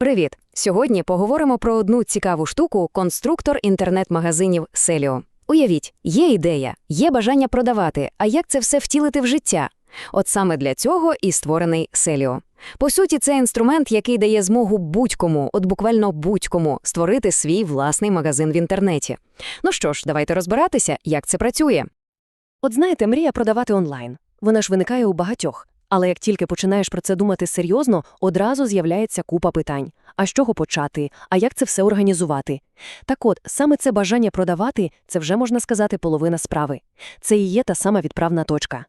Привіт! Сьогодні поговоримо про одну цікаву штуку – конструктор інтернет-магазинів Селіо. Уявіть, є ідея, є бажання продавати, а як це все втілити в життя? От саме для цього і створений Селіо. По суті, це інструмент, який дає змогу будь-кому, от буквально будь-кому, створити свій власний магазин в інтернеті. Ну що ж, давайте розбиратися, як це працює. От знаєте, мрія продавати онлайн. Вона ж виникає у багатьох. Але як тільки починаєш про це думати серйозно, одразу з'являється купа питань. А з чого почати? А як це все організувати? Так от, саме це бажання продавати – це вже, можна сказати, половина справи. Це і є та сама відправна точка.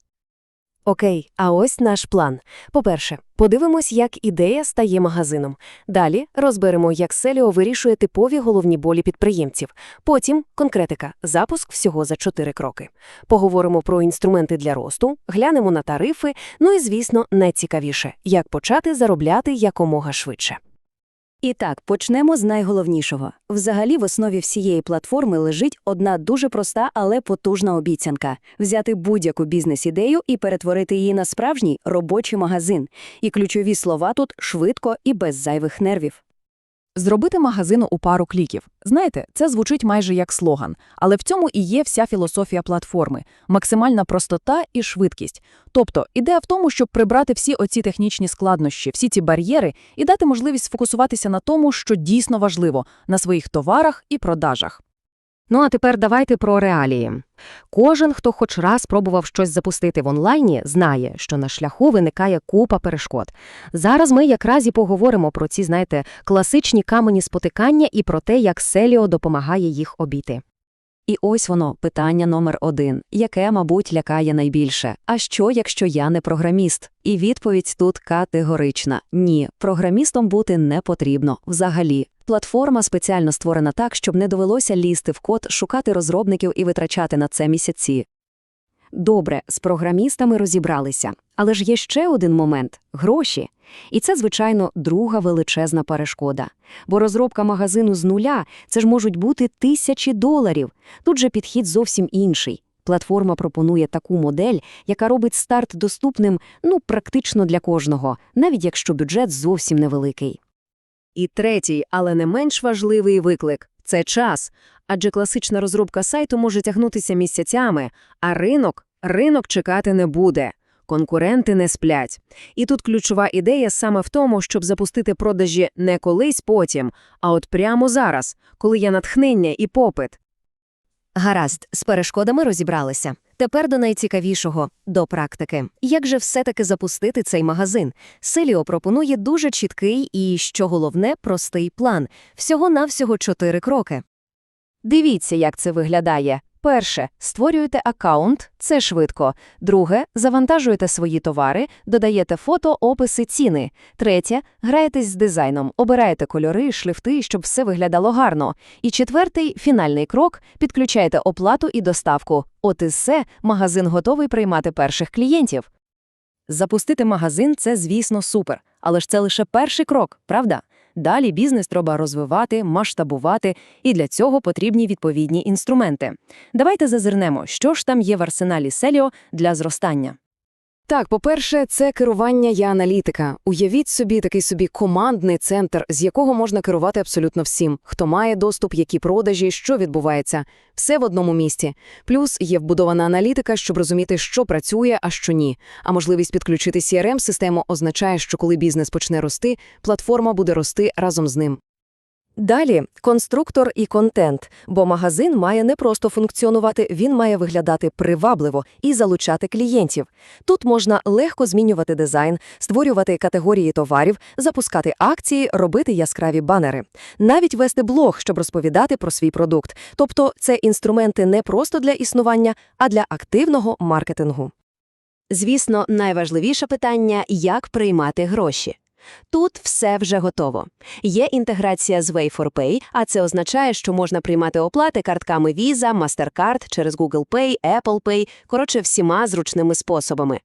Окей, а ось наш план. По-перше, подивимось, як ідея стає магазином. Далі розберемо, як Селіо вирішує типові головні болі підприємців. Потім конкретика – запуск всього за чотири кроки. Поговоримо про інструменти для росту, глянемо на тарифи, ну і, звісно, найцікавіше – як почати заробляти якомога швидше. І так, почнемо з найголовнішого. Взагалі, в основі всієї платформи лежить одна дуже проста, але потужна обіцянка – взяти будь-яку бізнес-ідею і перетворити її на справжній робочий магазин. І ключові слова тут швидко і без зайвих нервів. Зробити магазину у пару кліків. Знаєте, це звучить майже як слоган, але в цьому і є вся філософія платформи – максимальна простота і швидкість. Тобто, ідея в тому, щоб прибрати всі оці технічні складнощі, всі ці бар'єри і дати можливість сфокусуватися на тому, що дійсно важливо – на своїх товарах і продажах. Ну а тепер давайте про реалії. Кожен, хто хоч раз пробував щось запустити в онлайні, знає, що на шляху виникає купа перешкод. Зараз ми якраз і поговоримо про ці, знаєте, класичні камені спотикання і про те, як Селіо допомагає їх обійти. І ось воно, питання номер один, яке, мабуть, лякає найбільше. А що, якщо я не програміст? І відповідь тут категорична. Ні, програмістом бути не потрібно. Взагалі. Платформа спеціально створена так, щоб не довелося лізти в код, шукати розробників і витрачати на це місяці. Добре, з програмістами розібралися. Але ж є ще один момент – гроші. І це, звичайно, друга величезна перешкода. Бо розробка магазину з нуля – це ж можуть бути тисячі доларів. Тут же підхід зовсім інший. Платформа пропонує таку модель, яка робить старт доступним, ну, практично для кожного, навіть якщо бюджет зовсім невеликий. І третій, але не менш важливий виклик – це час. Адже класична розробка сайту може тягнутися місяцями, а ринок, ринок чекати не буде. Конкуренти не сплять. І тут ключова ідея саме в тому, щоб запустити продажі не колись потім, а от прямо зараз, коли є натхнення і попит. Гаразд, з перешкодами розібралися. Тепер до найцікавішого – до практики. Як же все-таки запустити цей магазин? Селіо пропонує дуже чіткий і, що головне, простий план. Всього-навсього чотири кроки. Дивіться, як це виглядає. Перше – створюєте аккаунт, це швидко. Друге – завантажуєте свої товари, додаєте фото, описи, ціни. Третє – граєтесь з дизайном, обираєте кольори, шлифти, щоб все виглядало гарно. І четвертий – фінальний крок – підключаєте оплату і доставку. От і все, магазин готовий приймати перших клієнтів. Запустити магазин – це, звісно, супер. Але ж це лише перший крок, правда? Далі бізнес треба розвивати, масштабувати, і для цього потрібні відповідні інструменти. Давайте зазирнемо, що ж там є в арсеналі Селіо для зростання. Так, по-перше, це керування і аналітика. Уявіть собі такий собі командний центр, з якого можна керувати абсолютно всім, хто має доступ, які продажі, що відбувається. Все в одному місці. Плюс є вбудована аналітика, щоб розуміти, що працює, а що ні. А можливість підключити CRM-систему означає, що коли бізнес почне рости, платформа буде рости разом з ним. Далі конструктор і контент, бо магазин має не просто функціонувати, він має виглядати привабливо і залучати клієнтів. Тут можна легко змінювати дизайн, створювати категорії товарів, запускати акції, робити яскраві банери, навіть вести блог, щоб розповідати про свій продукт. Тобто це інструменти не просто для існування, а для активного маркетингу. Звісно, найважливіше питання – як приймати гроші. Тут все вже готово. Є інтеграція з Way4Pay, а це означає, що можна приймати оплати картками Visa, MasterCard через Google Pay, Apple Pay, коротше, всіма зручними способами.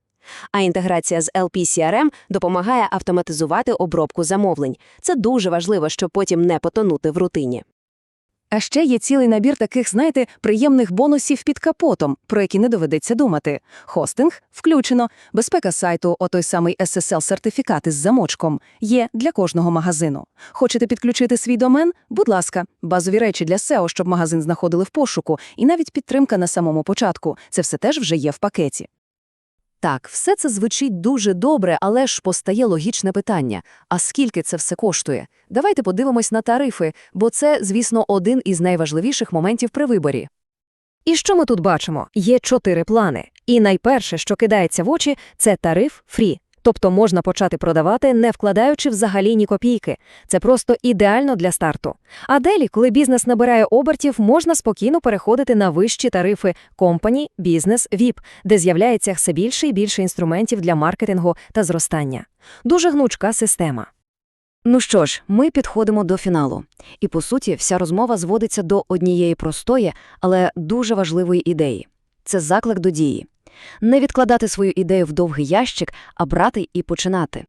А інтеграція з LPCRM допомагає автоматизувати обробку замовлень. Це дуже важливо, щоб потім не потонути в рутині. А ще є цілий набір таких, знаєте, приємних бонусів під капотом, про які не доведеться думати. Хостинг включено, безпека сайту, отой самий SSL-сертифікат із замочком, є для кожного магазину. Хочете підключити свій домен? Будь ласка, базові речі для SEO, щоб магазин знаходили в пошуку, і навіть підтримка на самому початку. Це все теж вже є в пакеті. Так, все це звучить дуже добре, але ж постає логічне питання. А скільки це все коштує? Давайте подивимось на тарифи, бо це, звісно, один із найважливіших моментів при виборі. І що ми тут бачимо? Є чотири плани. І найперше, що кидається в очі, це тариф фрі. Тобто можна почати продавати, не вкладаючи взагалі ні копійки. Це просто ідеально для старту. А далі, коли бізнес набирає обертів, можна спокійно переходити на вищі тарифи компані, бізнес, ВІП, де з'являється все більше і більше інструментів для маркетингу та зростання. Дуже гнучка система. Ну що ж, ми підходимо до фіналу. І, по суті, вся розмова зводиться до однієї простої, але дуже важливої ідеї. Це заклик до дії. Не відкладати свою ідею в довгий ящик, а брати і починати.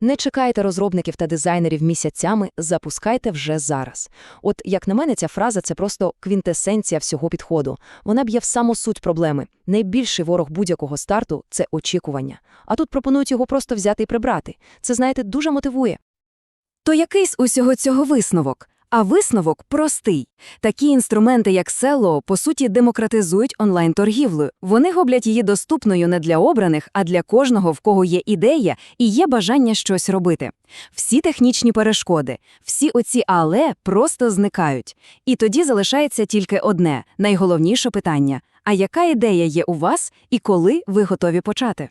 Не чекайте розробників та дизайнерів місяцями, запускайте вже зараз. От, як на мене, ця фраза – це просто квінтесенція всього підходу. Вона б'є в саму суть проблеми. Найбільший ворог будь-якого старту – це очікування. А тут пропонують його просто взяти і прибрати. Це, знаєте, дуже мотивує. То якийсь усього цього висновок? А висновок простий. Такі інструменти, як Село, по суті, демократизують онлайн-торгівлю. Вони роблять її доступною не для обраних, а для кожного, в кого є ідея і є бажання щось робити. Всі технічні перешкоди, всі оці але просто зникають. І тоді залишається тільки одне, найголовніше питання – а яка ідея є у вас і коли ви готові почати?